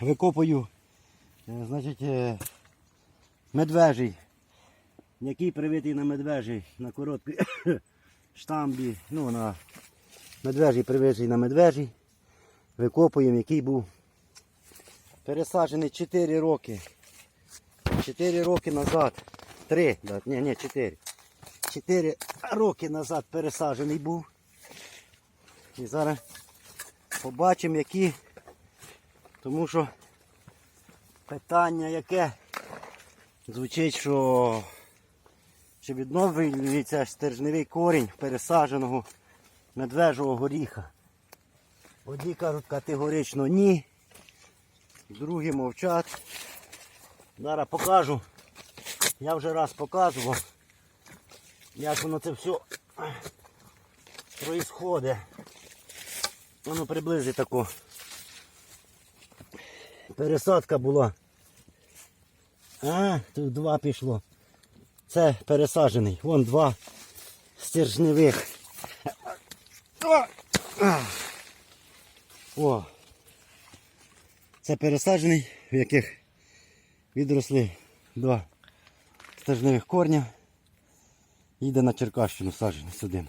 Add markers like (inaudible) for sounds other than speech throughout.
викопую, е, значить, е, медвежий, який привитий на медвежий, на короткій (coughs) штамбі, ну на медвежий привитий на медвежий. Викопуємо, який був пересаджений 4 роки. 4 роки назад. 3, да, ні, ні, 4. 4 роки назад пересаджений був. І зараз побачимо, які. Тому що питання яке звучить, що чи відновлюється стержневий корінь пересадженого медвежого горіха. Одні кажуть категорично ні, другі мовчать. Зараз покажу. Я вже раз показував, як воно це все происходить. Воно приблизно тако. Пересадка була. А, тут два пішло. Це пересаджений. Вон два стержневих. О! Це пересаджений, в яких відросли два стержневих корня. Їде на Черкащину саджений один.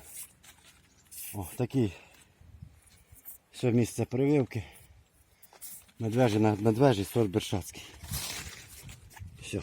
О, такий ще місце прививки. Медвежий медвежий сорт Бершацький. Все.